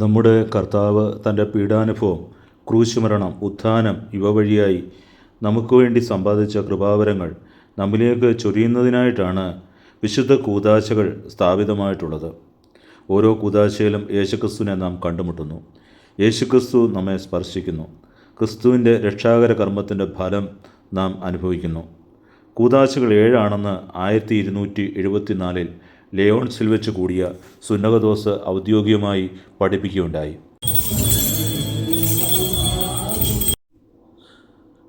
നമ്മുടെ കർത്താവ് തന്റെ പീഡാനുഭവം ക്രൂശുമരണം ഉത്ഥാനം ഇവ വഴിയായി നമുക്ക് വേണ്ടി സമ്പാദിച്ച കൃപാവരങ്ങൾ നമ്മിലേക്ക് ചൊരിയുന്നതിനായിട്ടാണ് വിശുദ്ധ കൂതാശകൾ സ്ഥാപിതമായിട്ടുള്ളത്. ഓരോ കൂതാശയിലും യേശുക്രിസ്തുവിനെ നാം കണ്ടുമുട്ടുന്നു. യേശുക്രിസ്തു നമ്മെ സ്പർശിക്കുന്നു. ക്രിസ്തുവിന്റെ രക്ഷാകര കർമ്മത്തിന്റെ ഫലം നാം അനുഭവിക്കുന്നു. കൂതാശകൾ ഏഴാണെന്ന് ആയിരത്തി ഇരുന്നൂറ്റി എഴുപത്തിനാലിൽ ലെയോൺസിൽ വെച്ച് കൂടിയ സുന്നകദോസ് ഔദ്യോഗികമായി പഠിപ്പിക്കുകയുണ്ടായി.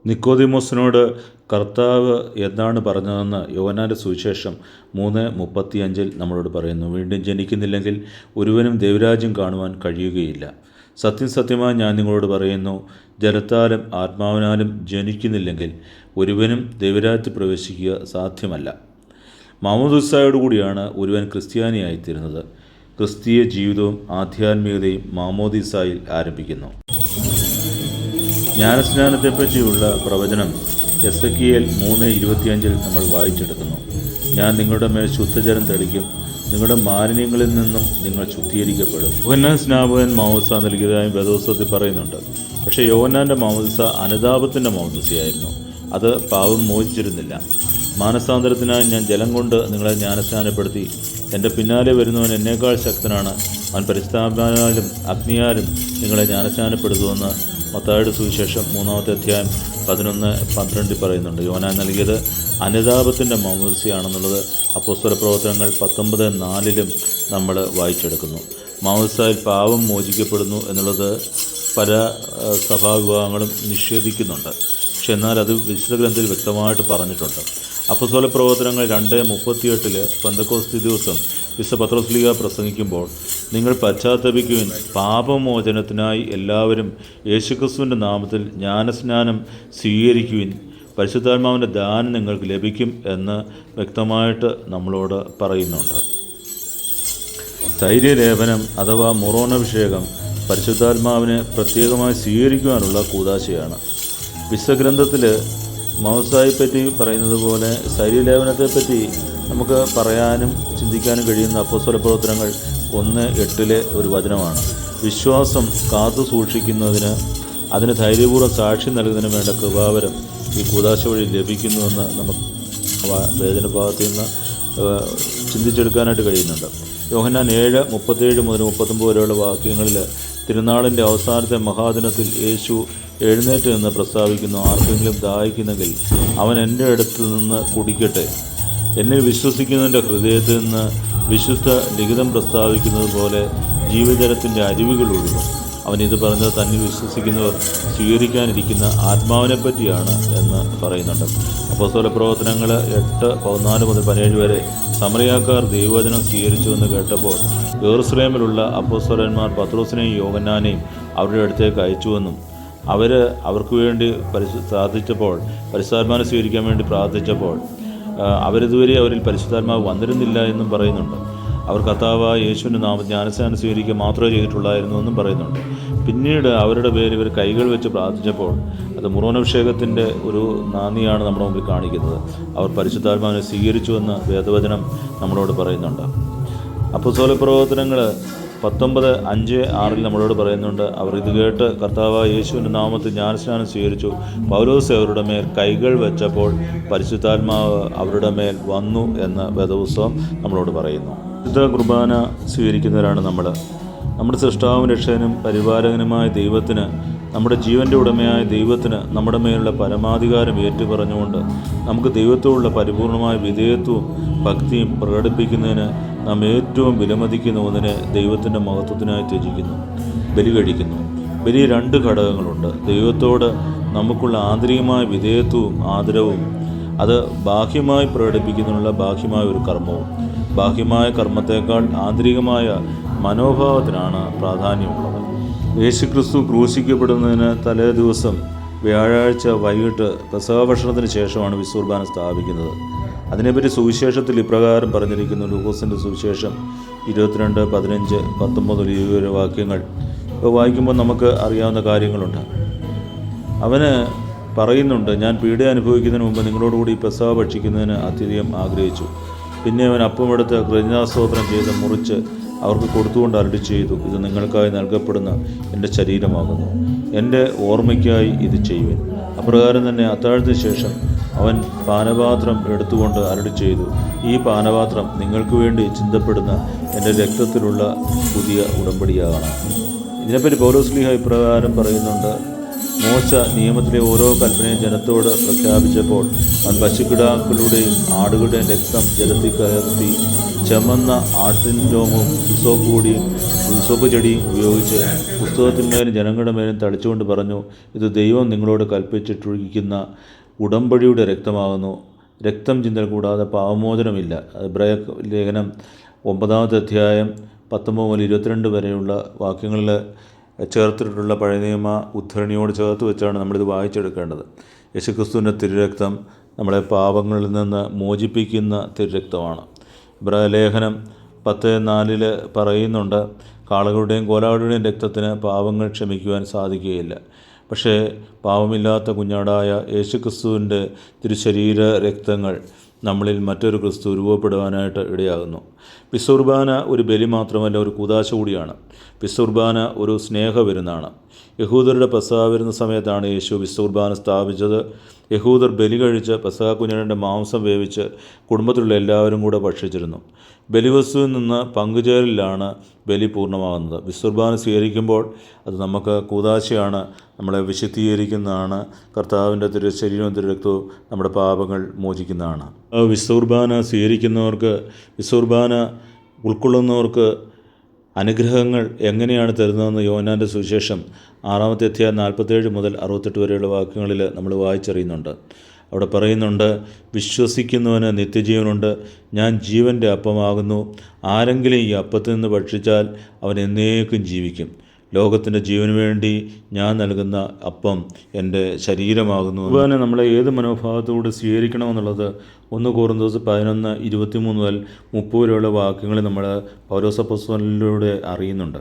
നിക്കോദിമോസിനോട് കർത്താവ് എന്താണ് പറഞ്ഞതെന്ന് യോവനാന്റെ സുവിശേഷം മൂന്ന് മുപ്പത്തിയഞ്ചിൽ നമ്മളോട് പറയുന്നു. വീണ്ടും ജനിക്കുന്നില്ലെങ്കിൽ ഒരുവനും ദൈവരാജ്യം കാണുവാൻ കഴിയുകയില്ല. സത്യം സത്യമായി ഞാൻ നിങ്ങളോട് പറയുന്നു. ജലത്താലും ആത്മാവിനാലും ജനിക്കുന്നില്ലെങ്കിൽ ഒരുവനും ദൈവരാജ്യത്തിൽ പ്രവേശിക്കുക സാധ്യമല്ല. മാമോദിസായോടുകൂടിയാണ് ഒരുവൻ ക്രിസ്ത്യാനിയായിത്തീരുന്നത്. ക്രിസ്തീയ ജീവിതവും ആധ്യാത്മികതയും മാമോദിസായിൽ ആരംഭിക്കുന്നു. ജ്ഞാനസ്നാനത്തെപ്പറ്റിയുള്ള പ്രവചനം എസ് എ എൽ മൂന്ന് ഇരുപത്തിയഞ്ചിൽ നമ്മൾ വായിച്ചെടുക്കുന്നു. ഞാൻ നിങ്ങളുടെ മേൽ ശുദ്ധജലം തെളിക്കും നിങ്ങളുടെ മാലിന്യങ്ങളിൽ നിന്നും നിങ്ങൾ ശുദ്ധീകരിക്കപ്പെടും. യോഹന്നാൻ സ്നാപകൻ മാമോദിസ നൽകിയതായും വേദോത്സവത്തിൽ പറയുന്നുണ്ട്. പക്ഷേ യോഹന്നാന്റെ മാമോദിസ അനുതാപത്തിന്റെ മാമോദിസയായിരുന്നു അത് പാവം മോചിച്ചിരുന്നില്ല. മാനസാന്തരത്തിനായി ഞാൻ ജലം കൊണ്ട് നിങ്ങളെ ജ്ഞാനസ്നാനപ്പെടുത്തി. എന്റെ പിന്നാലെ വരുന്നവൻ എന്നേക്കാൾ ശക്തനാണ്. അവൻ പരിസ്ഥാപനാലും അഗ്നിയാലും നിങ്ങളെ ജ്ഞാനസ്നാനപ്പെടുത്തുമെന്ന് മത്തായുടെ സുവിശേഷം മൂന്നാമത്തെ അധ്യായം പതിനൊന്ന് പന്ത്രണ്ടിൽ പറയുന്നുണ്ട്. യോനാൻ നൽകിയത് അനുതാപത്തിന്റെ മൗമൂസിയാണെന്നുള്ളത് അപ്പോസ്തല പ്രവർത്തനങ്ങൾ പത്തൊമ്പത് നാലിലും നമ്മൾ വായിച്ചെടുക്കുന്നു. മാമോദിസയിൽ പാവം മോചിക്കപ്പെടുന്നു എന്നുള്ളത് പല സഭാവിഭാഗങ്ങളും നിഷേധിക്കുന്നുണ്ട്. പക്ഷെ എന്നാൽ അത് വിശുദ്ധ ഗ്രന്ഥത്തിൽ വ്യക്തമായിട്ട് പറഞ്ഞിട്ടുണ്ട്. അപ്പസ്വല പ്രവർത്തനങ്ങൾ രണ്ട് മുപ്പത്തിയെട്ടിൽ പന്തക്കോസ്തി ദിവസം വിശുദ്ധ പത്രോസ്ലിക പ്രസംഗിക്കുമ്പോൾ നിങ്ങൾ പശ്ചാത്തപിക്കുവിൻ പാപമോചനത്തിനായി എല്ലാവരും യേശുക്രിസ്തുവിന്റെ നാമത്തിൽ ജ്ഞാനസ്നാനം സ്വീകരിക്കുവിൻ. പരിശുദ്ധാത്മാവിന്റെ ദാനം നിങ്ങൾക്ക് ലഭിക്കും എന്ന് വ്യക്തമായിട്ട് നമ്മളോട് പറയുന്നുണ്ട്. ധൈര്യലേപനം അഥവാ മുറോണഭിഷേകം പരിശുദ്ധാത്മാവിനെ പ്രത്യേകമായി സ്വീകരിക്കുവാനുള്ള കൂതാശയാണ്. വിശ്വഗ്രന്ഥത്തിൽ മൗസായെപ്പറ്റി പറയുന്നത് പോലെ ശരീരലേപനത്തെപ്പറ്റി നമുക്ക് പറയാനും ചിന്തിക്കാനും കഴിയുന്ന അപ്പസ്വല പ്രവർത്തനങ്ങൾ ഒന്ന് എട്ടിലെ ഒരു വചനമാണ്. വിശ്വാസം കാത്തു സൂക്ഷിക്കുന്നതിന് അതിന് ധൈര്യപൂർവം സാക്ഷി നൽകുന്നതിന് വേണ്ട കൃപാവരം ഈ കൂതാശ വഴി ലഭിക്കുന്നുവെന്ന് നമുക്ക് വേദന ഭാഗത്തു നിന്ന് ചിന്തിച്ചെടുക്കാനായിട്ട് കഴിയുന്നുണ്ട്. യോഹന്നാൻ ഏഴ് മുപ്പത്തേഴ് മുതൽ മുപ്പത്തൊമ്പത് വരെയുള്ള വാക്യങ്ങളിൽ തിരുനാളിന്റെ അവസാനത്തെ മഹാദിനത്തിൽ യേശു എഴുന്നേറ്റ് നിന്ന് പ്രസ്താവിക്കുന്നു ആർക്കെങ്കിലും ദാഹിക്കുന്നെങ്കിൽ അവൻ എന്റെ അടുത്ത് നിന്ന് കുടിക്കട്ടെ. എന്നിൽ വിശ്വസിക്കുന്നതിന്റെ ഹൃദയത്തിൽ നിന്ന് വിശുദ്ധ ലിഖിതം പ്രസ്താവിക്കുന്നത് പോലെ ജീവജലത്തിന്റെ അരുവികൾ ഒഴുകും. അവൻ ഇത് പറഞ്ഞത് തന്നിൽ വിശ്വസിക്കുന്നവർ സ്വീകരിക്കാനിരിക്കുന്ന ആത്മാവിനെ പറ്റിയാണ് എന്ന് പറയുന്നുണ്ട്. അപ്പോസ്തല പ്രവർത്തനങ്ങൾ എട്ട് പതിനാല് മുതൽ പതിനേഴ് വരെ സമറിയാക്കാർ ദൈവവചനം സ്വീകരിച്ചുവെന്ന് കേട്ടപ്പോൾ ഏറുസ്ലേമിലുള്ള അപ്പോസ്തലന്മാർ പത്രോസിനെയും യോഗന്നാനെയും അവരുടെ അടുത്തേക്ക് അയച്ചുവെന്നും അവർ അവർക്ക് വേണ്ടി പരിശു പ്രാർത്ഥിച്ചപ്പോൾ പരിശുദ്ധാത്മാനെ സ്വീകരിക്കാൻ വേണ്ടി പ്രാർത്ഥിച്ചപ്പോൾ അവരിതുവരെ അവരിൽ പരിശുദ്ധാത്മാവ് വന്നിരുന്നില്ല എന്നും പറയുന്നുണ്ട്. അവർ കർത്താവായ യേശുവിന്റെ നാമ ജ്ഞാനസ്നാനം സ്വീകരിക്കുക മാത്രമേ ചെയ്തിട്ടുള്ളായിരുന്നു എന്നും പറയുന്നുണ്ട്. പിന്നീട് അവരുടെ പേര് ഇവർ കൈകൾ വെച്ച് പ്രാർത്ഥിച്ചപ്പോൾ അത് മുറോനഭിഷേകത്തിന്റെ ഒരു നാന്ദിയാണ് നമ്മുടെ മുമ്പിൽ കാണിക്കുന്നത്. അവർ പരിശുദ്ധാത്മാവിനെ സ്വീകരിച്ചുവെന്ന് വേദവചനം നമ്മളോട് പറയുന്നുണ്ട്. അപ്പസ്തോല പ്രവർത്തനങ്ങൾ പത്തൊമ്പത് അഞ്ച് ആറിൽ നമ്മളോട് പറയുന്നുണ്ട്. അവർ ഇത് കേട്ട് കർത്താവ് യേശുവിന്റെ നാമത്തിൽ ജ്ഞാനസ്നാനം സ്വീകരിച്ചു. പൗലോസ് അവരുടെ മേൽ കൈകൾ വെച്ചപ്പോൾ പരിശുദ്ധാത്മാവ് അവരുടെ മേൽ വന്നു എന്ന് വേദപുസ്തകം നമ്മളോട് പറയുന്നു. വിശുദ്ധ കുർബാന സ്വീകരിക്കുന്നവരാണ് നമ്മൾ. നമ്മുടെ സൃഷ്ടാവും രക്ഷകനും പരിപാലകനുമായ ദൈവത്തിന് നമ്മുടെ ജീവന്റെ ഉടമയായ ദൈവത്തിന് നമ്മുടെ മേലുള്ള പരമാധികാരം ഏറ്റുപറഞ്ഞുകൊണ്ട് നമുക്ക് ദൈവത്തോടുള്ള പരിപൂർണമായ വിധേയത്വവും ഭക്തിയും പ്രകടിപ്പിക്കുന്നതിന് നാം ഏറ്റവും വിലമതിക്കുന്ന ഒന്നിനെ ദൈവത്തിന്റെ മഹത്വത്തിനായി ത്യജിക്കുന്നു ബലി കഴിക്കുന്നു. ബലി രണ്ട് ഘടകങ്ങളുണ്ട്. ദൈവത്തോട് നമുക്കുള്ള ആന്തരികമായ വിധേയത്വവും ആദരവും അത് ബാഹ്യമായി പ്രകടിപ്പിക്കുന്നതിനുള്ള ബാഹ്യമായ ഒരു കർമ്മവും. ബാഹ്യമായ കർമ്മത്തേക്കാൾ ആന്തരികമായ മനോഭാവത്തിനാണ് പ്രാധാന്യമുള്ളത്. യേശുക്രിസ്തു ക്രൂശിക്കപ്പെടുന്നതിന് തലേ ദിവസം വ്യാഴാഴ്ച വൈകിട്ട് പ്രസവ ഭക്ഷണത്തിന് ശേഷമാണ് വിസൂർബാനം സ്ഥാപിക്കുന്നത്. അതിനെപ്പറ്റി സുവിശേഷത്തിൽ ഇപ്രകാരം പറഞ്ഞിരിക്കുന്നു. ലൂക്കോസിന്റെ സുവിശേഷം ഇരുപത്തിരണ്ട് പതിനഞ്ച് പത്തൊമ്പത് ഇരുപത് വാക്യങ്ങൾ. വായിക്കുമ്പോൾ നമുക്ക് അറിയാവുന്ന കാര്യങ്ങളുണ്ട്. അവന് പറയുന്നുണ്ട് ഞാൻ പീഡ അനുഭവിക്കുന്നതിന് മുമ്പ് നിങ്ങളോടുകൂടി പ്രസവ ഭക്ഷിക്കുന്നതിന് അത്യധികം ആഗ്രഹിച്ചു. പിന്നെ അവൻ അപ്പമെടുത്ത് കൃതജ്ഞാസ്തോത്രം ചെയ്ത് മുറിച്ച് അവർക്ക് കൊടുത്തുകൊണ്ട് അരടി ചെയ്തു. ഇത് നിങ്ങൾക്കായി നൽകപ്പെടുന്ന എന്റെ ശരീരമാകുന്നു. എന്റെ ഓർമ്മയ്ക്കായി ഇത് ചെയ്യുവിൻ. അപ്രകാരം തന്നെ അത്താഴത്തിന് ശേഷം അവൻ പാനപാത്രം എടുത്തുകൊണ്ട് അരടി ചെയ്തു. ഈ പാനപാത്രം നിങ്ങൾക്ക് വേണ്ടി ചിന്തപ്പെടുന്ന എന്റെ രക്തത്തിലുള്ള പുതിയ ഉടമ്പടിയാകണം. ഇതിനെപ്പറ്റി പൗലോസ്ലിഹ ഇപ്രകാരം പറയുന്നുണ്ട്. മോശ നിയമത്തിലെ ഓരോ കൽപ്പനയും ജനത്തോട് പ്രഖ്യാപിച്ചപ്പോൾ അവൻ പശുക്കിടാക്കളുടെയും ആടുകളുടെയും രക്തം ജലത്തിൽ കലർത്തി ചമന്ന ആട്ടിൻ രോമവും ഉത്സവപ്പ് കൂടിയും ഉത്സവപ്പ് ചെടിയും ഉപയോഗിച്ച് പുസ്തകത്തിന്മേലും ജനങ്ങളുടെ മേലും തളിച്ചുകൊണ്ട് പറഞ്ഞു ഇത് ദൈവം നിങ്ങളോട് കൽപ്പിച്ചിട്ടൊഴിക്കുന്ന ഉടമ്പടിയുടെ രക്തമാകുന്നു. രക്തം ചിന്തൽ കൂടാതെ പാവമോചനമില്ല ബ്രയ ലേഖനം ഒമ്പതാമത്തെ അധ്യായം പത്തൊമ്പത് മുതൽ ഇരുപത്തിരണ്ട് വരെയുള്ള വാക്യങ്ങളിൽ ചേർത്തിട്ടുള്ള പഴയ നിയമ ഉദ്ധരണിയോട് ചേർത്ത് വെച്ചാണ് നമ്മളിത് വായിച്ചെടുക്കേണ്ടത്. യേശുക്രിസ്തുവിന്റെ തിരുരക്തം നമ്മളെ പാപങ്ങളിൽ നിന്ന് മോചിപ്പിക്കുന്ന തിരുരക്തമാണ്. ഇബ്രായ ലേഖനം പത്ത് നാലിൽ പറയുന്നുണ്ട് കാളകളുടെയും കോലാളുടെയും രക്തത്തിന് പാപങ്ങൾ ക്ഷമിക്കുവാൻ സാധിക്കുകയില്ല. പക്ഷേ പാവമില്ലാത്ത കുഞ്ഞാടായ യേശുക്രിസ്തുവിന്റെ തിരുശരീര രക്തങ്ങൾ നമ്മളിൽ മറ്റൊരു ക്രിസ്തു രൂപപ്പെടുവാനായിട്ട് ഇടയാകുന്നു. പിസ്സുർബാന ഒരു ബലി മാത്രമല്ല ഒരു കൂതാശ കൂടിയാണ്. പിസ്സുർബാന ഒരു സ്നേഹവിരുന്നാണ്. യഹൂദരുടെ പെസഹ വരുന്ന സമയത്താണ് യേശു പിസുർബാന സ്ഥാപിച്ചത്. യഹൂദർ ബലി കഴിച്ച് പെസഹ കുഞ്ഞിന്റെ മാംസം വേവിച്ച് കുടുംബത്തിലുള്ള എല്ലാവരും കൂടെ ഭക്ഷിച്ചിരുന്നു. ബലിവസ്തുവിൽ നിന്ന് പങ്കുചേരലിലാണ് ബലി പൂർണമാകുന്നത്. വിസ്തുർബാന സ്വീകരിക്കുമ്പോൾ അത് നമുക്ക് കൂതാശയാണ് നമ്മളെ വിശുദ്ധീകരിക്കുന്നതാണ്. കർത്താവിന്റെ തിരു ശരീരവും തിരുരക്തവും നമ്മുടെ പാപങ്ങൾ മോചിക്കുന്നതാണ്. വിസ്തുർബാന സ്വീകരിക്കുന്നവർക്ക് വിസ്തുർബാന ഉൾക്കൊള്ളുന്നവർക്ക് അനുഗ്രഹങ്ങൾ എങ്ങനെയാണ് തരുന്നതെന്ന് യോനാന്റെ സുവിശേഷം ആറാമത്തെ അധ്യായം നാൽപ്പത്തേഴ് മുതൽ അറുപത്തെട്ട് വരെയുള്ള വാക്യങ്ങളിൽ നമ്മൾ വായിച്ചറിയുന്നുണ്ട്. അവിടെ പറയുന്നുണ്ട് വിശ്വസിക്കുന്നവന് നിത്യജീവനുണ്ട്. ഞാൻ ജീവന്റെ അപ്പമാകുന്നു. ആരെങ്കിലും ഈ അപ്പത്തിൽ നിന്ന് ഭക്ഷിച്ചാൽ അവൻ എന്നേക്കും ജീവിക്കും. ലോകത്തിന്റെ ജീവന് വേണ്ടി ഞാൻ നൽകുന്ന അപ്പം എന്റെ ശരീരമാകുന്നു അതുപോലെ നമ്മളെ ഏത് മനോഭാവത്തോട് സ്വീകരിക്കണമെന്നുള്ളത് ഒന്ന് കോറുന്തോസ് പതിനൊന്ന് ഇരുപത്തിമൂന്ന് മുതൽ മുപ്പത് വരെയുള്ള വാക്യങ്ങൾ നമ്മൾ പൗരസപ്പസ്വനിലൂടെ അറിയുന്നുണ്ട്.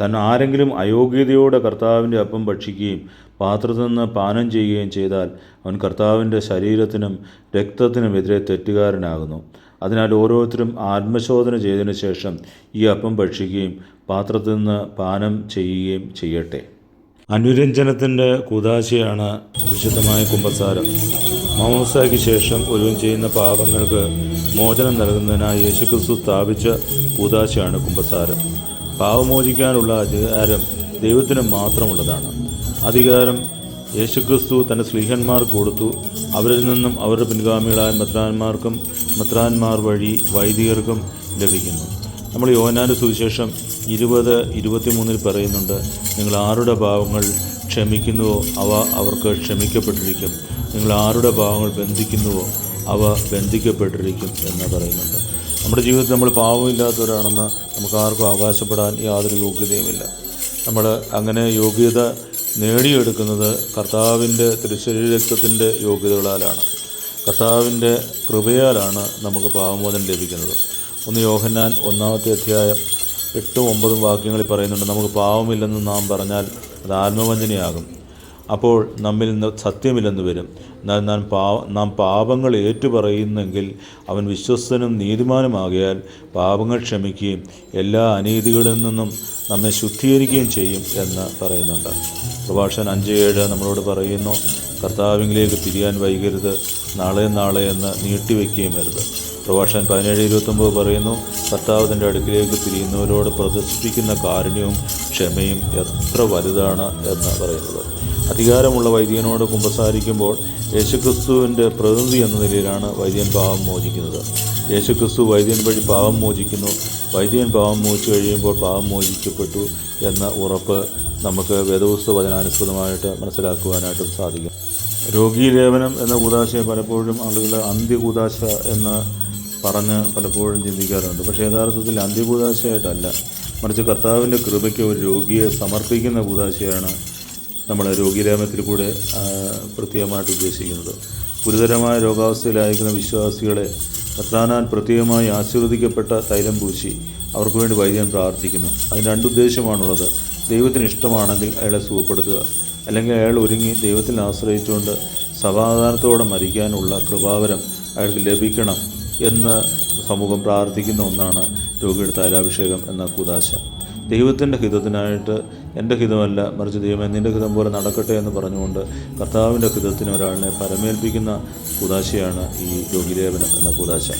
താൻ ആരെങ്കിലും അയോഗ്യതയോടെ കർത്താവിന്റെ അപ്പം ഭക്ഷിക്കുകയും പാത്രത്തിൽ നിന്ന് പാനം ചെയ്യുകയും ചെയ്താൽ അവൻ കർത്താവിന്റെ ശരീരത്തിനും രക്തത്തിനുമെതിരെ തെറ്റുകാരനാകുന്നു. അതിനാൽ ഓരോരുത്തരും ആത്മശോധന ചെയ്തതിനു ശേഷം ഈ അപ്പം ഭക്ഷിക്കുകയും പാത്രത്തിൽ നിന്ന് പാനം ചെയ്യുകയും ചെയ്യട്ടെ. അനുരഞ്ജനത്തിന്റെ കുതാശയാണ് വിശുദ്ധമായ കുമ്പസാരം. മാമോസായ്ക്ക് ശേഷം ഒരുവൻ ചെയ്യുന്ന പാപങ്ങൾക്ക് മോചനം നൽകുന്നതിനായി യേശുക്രിസ്തു സ്ഥാപിച്ച കൂതാശയാണ് കുമ്പസാരം. പാപമോചിക്കാനുള്ള അധികാരം ദൈവത്തിന് മാത്രമുള്ളതാണ്. അധികാരം യേശുക്രിസ്തു തന്റെ സ്ലീഹന്മാർക്ക് കൊടുത്തു. അവരിൽ നിന്നും അവരുടെ പിൻഗാമികളായ മെത്രാന്മാർക്കും മെത്രാന്മാർ വഴി വൈദികർക്കും ലഭിക്കുന്നു. നമ്മൾ യോനാന്റെ സുവിശേഷം ഇരുപത് ഇരുപത്തിമൂന്നിൽ പറയുന്നുണ്ട് നിങ്ങൾ ആരുടെ പാവങ്ങൾ ക്ഷമിക്കുന്നുവോ? അവ അവർക്ക് ക്ഷമിക്കപ്പെട്ടിരിക്കും. നിങ്ങൾ ആരുടെ പാവങ്ങൾ ബന്ധിക്കുന്നുവോ? അവ ബന്ധിക്കപ്പെട്ടിരിക്കും എന്ന് പറയുന്നുണ്ട്. നമ്മുടെ ജീവിതത്തിൽ നമ്മൾ പാവമില്ലാത്തവരാണെന്ന് നമുക്ക് ആർക്കും അവകാശപ്പെടാൻ യാതൊരു യോഗ്യതയുമില്ല. നമ്മൾ അങ്ങനെ യോഗ്യത നേടിയെടുക്കുന്നത് കർത്താവിന്റെ തിരുശരീരത്വത്തിന്റെ യോഗ്യതകളാലാണ്. കർത്താവിന്റെ കൃപയാലാണ് നമുക്ക് പാവമോചനം ലഭിക്കുന്നത്. ഒന്ന് യോഹന്നാൻ ഒന്നാമത്തെ അധ്യായം എട്ടും ഒമ്പതും വാക്യങ്ങളിൽ പറയുന്നുണ്ട് നമുക്ക് പാവമില്ലെന്ന് നാം പറഞ്ഞാൽ അത് ആത്മവഞ്ചനയാകും. അപ്പോൾ നമ്മിൽ നിന്ന് സത്യമില്ലെന്ന് വരും. നാം നാം പാപങ്ങൾ ഏറ്റുപറയുന്നെങ്കിൽ അവൻ വിശ്വസ്തനും നീതിമാനുമാകിയാൽ പാപങ്ങൾ ക്ഷമിക്കുകയും എല്ലാ അനീതികളിൽ നിന്നും നമ്മെ ശുദ്ധീകരിക്കുകയും ചെയ്യും എന്ന് പറയുന്നുണ്ട്. പ്രഭാഷകൻ അഞ്ച് ഏഴ് നമ്മളോട് പറയുന്നു കർത്താവിംഗിലേക്ക് തിരിയാൻ വൈകരുത് നാളെ നാളെ എന്ന് നീട്ടിവെക്കുകയും വരുത് പ്രഭാഷകൻ പതിനേഴ് ഇരുപത്തൊമ്പത് പറയുന്നു കർത്താവിന്റെ അടുക്കിലേക്ക് തിരിയുന്നവരോട് പ്രദർശിപ്പിക്കുന്ന കാരുണ്യവും ക്ഷമയും എത്ര വലുതാണ് എന്ന് പറയുന്നത്. അധികാരമുള്ള വൈദികനോട് കുമ്പസാരിക്കുമ്പോൾ യേശുക്രിസ്തുവിന്റെ പ്രതിനിധി എന്ന നിലയിലാണ് വൈദ്യൻ പാവം മോചിക്കുന്നത്. യേശുക്രിസ്തു വൈദ്യൻ വഴി പാവം മോചിക്കുന്നു. വൈദ്യൻ പാവം മോചിച്ചു കഴിയുമ്പോൾ പാവം മോചിക്കപ്പെട്ടു എന്ന ഉറപ്പ് നമുക്ക് വേദപുസ്തക വചനാനുസൃതമായിട്ട് മനസ്സിലാക്കുവാനായിട്ടും സാധിക്കും. രോഗീലേപനം എന്ന കൂതാശയെ പലപ്പോഴും ആളുകൾ അന്ത്യകൂതാശ എന്ന് പറഞ്ഞ് പലപ്പോഴും ചിന്തിക്കാറുണ്ട്. പക്ഷേ യഥാർത്ഥത്തിൽ അന്ത്യകൂതാശയായിട്ടല്ല മറിച്ച് കർത്താവിന്റെ കൃപയ്ക്ക് ഒരു രോഗിയെ സമർപ്പിക്കുന്ന കൂതാശയാണ് നമ്മൾ രോഗീലേപനത്തിൽ കൂടെ പ്രത്യേകമായിട്ട് ഉദ്ദേശിക്കുന്നത്. ഗുരുതരമായ രോഗാവസ്ഥയിലായിരിക്കുന്ന വിശ്വാസികളെ കർത്താനാൽ പ്രത്യേകമായി ആശീർവദിക്കപ്പെട്ട തൈലം പൂശി അവർക്ക് വേണ്ടി വൈദ്യൻ പ്രാർത്ഥിക്കുന്നു. അതിന് രണ്ടുദ്ദേശമാണുള്ളത് ദൈവത്തിന് ഇഷ്ടമാണെങ്കിൽ അയാളെ സുഖപ്പെടുത്തുക. അല്ലെങ്കിൽ അയാൾ ഒരുങ്ങി ദൈവത്തിൽ ആശ്രയിച്ചുകൊണ്ട് സമാധാനത്തോടെ മരിക്കാനുള്ള കൃപാവരം അയാൾക്ക് ലഭിക്കണം എന്ന് സമൂഹം പ്രാർത്ഥിക്കുന്ന ഒന്നാണ് രോഗിയുടെ തൈലാഭിഷേകം എന്ന കുദാശ ദൈവത്തിന്റെ ഹിതത്തിനായിട്ട് എന്റെ ഹിതമല്ല മറിച്ച് ദൈവം നിന്റെ ഹിതം പോലെ നടക്കട്ടെ എന്ന് പറഞ്ഞുകൊണ്ട് കർത്താവിന്റെ ഹിതത്തിന് ഒരാളിനെ പരമേൽപ്പിക്കുന്ന കുദാശയാണ് ഈ രോഗിലേപനം എന്ന കുദാശ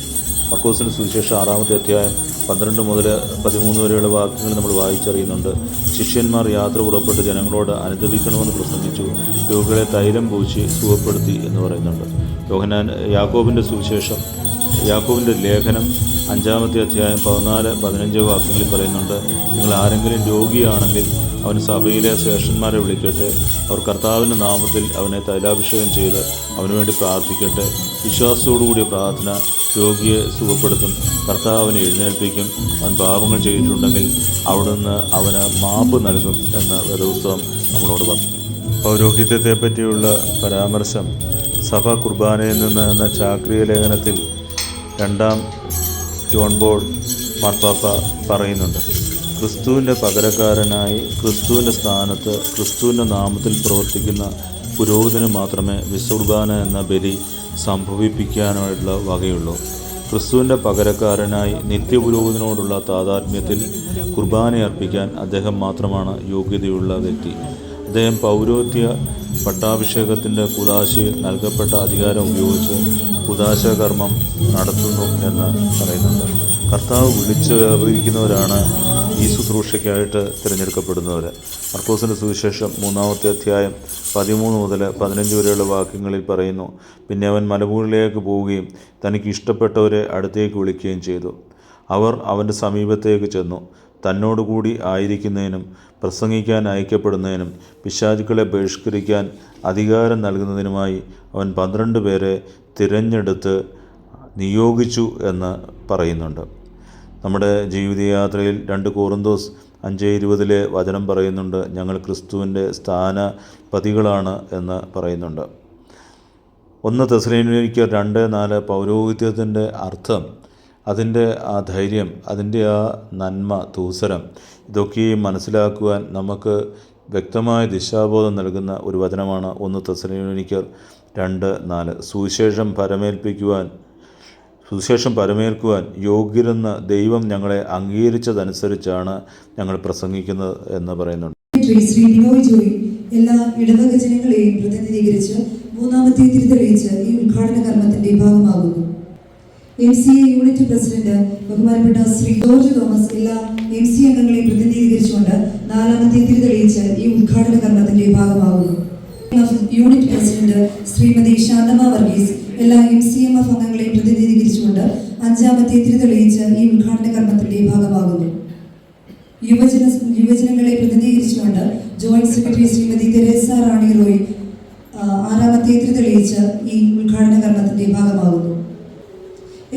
മർക്കോസിന്റെ സുവിശേഷം ആറാമത്തെ അധ്യായം പന്ത്രണ്ട് മുതൽ പതിമൂന്ന് വരെയുള്ള വാക്യങ്ങൾ നമ്മൾ വായിച്ചറിയുന്നുണ്ട്. ശിഷ്യന്മാർ യാത്ര പുറപ്പെട്ട് ജനങ്ങളോട് അനുദപിക്കണമെന്ന് പ്രസംഗിച്ചു. രോഗികളെ തൈലം പൂശി സുഖപ്പെടുത്തി എന്ന് പറയുന്നുണ്ട്. യോഹനാൻ യാക്കോബിന്റെ സുവിശേഷം യാക്കോബിന്റെ ലേഖനം അഞ്ചാമത്തെ അധ്യായം പതിനാല് പതിനഞ്ച് വാക്യങ്ങളിൽ പറയുന്നുണ്ട് നിങ്ങൾ ആരെങ്കിലും രോഗിയാണെങ്കിൽ അവൻ സഭയിലെ ശ്രേഷ്ഠന്മാരെ വിളിക്കട്ടെ. അവർ കർത്താവിന്റെ നാമത്തിൽ അവനെ തൈലാഭിഷേകം ചെയ്ത് അവനുവേണ്ടി പ്രാർത്ഥിക്കട്ടെ. വിശ്വാസത്തോടുകൂടിയ പ്രാർത്ഥന രോഗിയെ സുഖപ്പെടുത്തും. കർത്താവിനെ എഴുന്നേൽപ്പിക്കും. അവൻ പാപങ്ങൾ ചെയ്തിട്ടുണ്ടെങ്കിൽ അവിടുന്ന് അവന് മാപ്പ് നൽകും എന്ന വേദപുസ്തകം നമ്മളോട് പറഞ്ഞു. പൗരോഹിത്യത്തെ പറ്റിയുള്ള പരാമർശം സഭ കുർബാനയിൽ നിന്ന് എന്ന ചാക്രിയ ലേഖനത്തിൽ രണ്ടാം ജോൺ ബോൾ മാർപ്പാപ്പ പറയുന്നുണ്ട് ക്രിസ്തുവിന്റെ പകരക്കാരനായി ക്രിസ്തുവിന്റെ സ്ഥാനത്ത് ക്രിസ്തുവിന്റെ നാമത്തിൽ പ്രവർത്തിക്കുന്ന പുരോഹിതന് മാത്രമേ വിശ്വകുർബാന എന്ന ബലി സംഭവിപ്പിക്കാനായിട്ടുള്ള വകയുള്ളൂ. ക്രിസ്തുവിന്റെ പകരക്കാരനായി നിത്യപുരോഹിതനോടുള്ള താതാത്മ്യത്തിൽ കുർബാന അർപ്പിക്കാൻ അദ്ദേഹം മാത്രമാണ് യോഗ്യതയുള്ള വ്യക്തി. അദ്ദേഹം പൗരോഹിത്യ പട്ടാഭിഷേകത്തിന്റെ കുദാശയിൽ നൽകപ്പെട്ട അധികാരം ഉപയോഗിച്ച് കുദാശ കർമ്മം നടത്തുന്നു എന്ന് പറയുന്നുണ്ട്. കർത്താവ് വിളിച്ചു വ്യാപരിക്കുന്നവരാണ് ഈ ശുശ്രൂഷയ്ക്കായിട്ട് തിരഞ്ഞെടുക്കപ്പെടുന്നവർ മർക്കോസിന്റെ സുവിശേഷം മൂന്നാമത്തെ അധ്യായം പതിമൂന്ന് മുതൽ പതിനഞ്ച് വരെയുള്ള വാക്യങ്ങളിൽ പറയുന്നു പിന്നെ അവൻ മലമുകളിലേക്ക് പോവുകയും തനിക്ക് ഇഷ്ടപ്പെട്ടവരെ അടുത്തേക്ക് വിളിക്കുകയും ചെയ്തു. അവർ അവന്റെ സമീപത്തേക്ക് ചെന്നു. തന്നോടുകൂടി ആയിരിക്കുന്നതിനും പ്രസംഗിക്കാൻ അയക്കപ്പെടുന്നതിനും പിശാചുക്കളെ ബഹിഷ്കരിക്കാൻ അധികാരം നൽകുന്നതിനുമായി അവൻ പന്ത്രണ്ട് പേരെ തിരഞ്ഞെടുത്ത് നിയോഗിച്ചു എന്ന് പറയുന്നുണ്ട്. നമ്മുടെ ജീവിതയാത്രയിൽ രണ്ട് കോറിന്തോസ് അഞ്ച് ഇരുപതിലെ വചനം പറയുന്നുണ്ട്. ഞങ്ങൾ ക്രിസ്തുവിന്റെ സ്ഥാനപതികളാണ് എന്ന് പറയുന്നുണ്ട്. ഒന്ന് തെസ്രേനിക്ക് രണ്ട് നാല് പൗരോഹിത്യത്തിന്റെ അർത്ഥം അതിന്റെ ആ ധൈര്യം അതിന്റെ ആ നന്മ തൂസരം ഇതൊക്കെ മനസ്സിലാക്കുവാൻ നമുക്ക് വ്യക്തമായ ദിശാബോധം നൽകുന്ന ഒരു വചനമാണ് ഒന്ന് തെസ്രേനിക്കർ രണ്ട് നാല്. സുവിശേഷം പരമേൽപ്പിക്കുവാൻ സുവിശേഷം പരമേൽക്കുവാൻ യോഗ്യരെന്ന് ദൈവം ഞങ്ങളെ അംഗീകരിച്ചതനുസരിച്ചാണ് ഞങ്ങൾ പ്രസംഗിക്കുന്നത് എന്ന് പറയുന്നുണ്ട്. എല്ലാ പ്രതിനിധീകരിച്ച് മൂന്നാമത്തെ ഈ ഉദ്ഘാടന കർമ്മത്തിന്റെ ഭാഗമാകുന്നു. M C A unit president ബഹുമാനപ്പെട്ട ശ്രീ ജോർജ് തോമസ് എല്ലാ എം സി അംഗങ്ങളെയും പ്രതിനിധീകരിച്ചുകൊണ്ട് നാലാമത്തെ തിരിതെളിയിച്ച് ഈ ഉദ്ഘാടന കർമ്മത്തിന്റെ ഭാഗമാകുന്നു. യൂണിറ്റ് പ്രസിഡന്റ് ശ്രീമതി ശാന്തമ വർഗീസ് എല്ലാ എം സി എം എഫ് അംഗങ്ങളെയും പ്രതിനിധീകരിച്ചുകൊണ്ട് അഞ്ചാമത്തെ തിരിതെളിയിച്ച് ഈ ഉദ്ഘാടന കർമ്മത്തിന്റെ ഭാഗമാകുന്നു. യുവജന യുവജനങ്ങളെ പ്രതിനിധീകരിച്ചുകൊണ്ട് joint secretary Shrimati Teresa Rani Roy ആറാമത്തെ തിരിതെളിയിച്ച് ഈ ഉദ്ഘാടന കർമ്മത്തിന്റെ ഭാഗമാകുന്നു.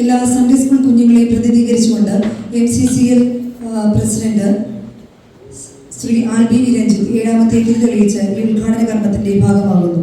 എല്ലാ സൺഡേ സ്കൂൾ കുഞ്ഞുങ്ങളെയും പ്രതിനിധീകരിച്ചുകൊണ്ട് M C C L president Shri Albi V Ranjith ഏഴാമത്തെ എതിര് തെളിയിച്ച് ഈ ഉദ്ഘാടന കർമ്മത്തിന്റെ ഭാഗമാകുന്നു.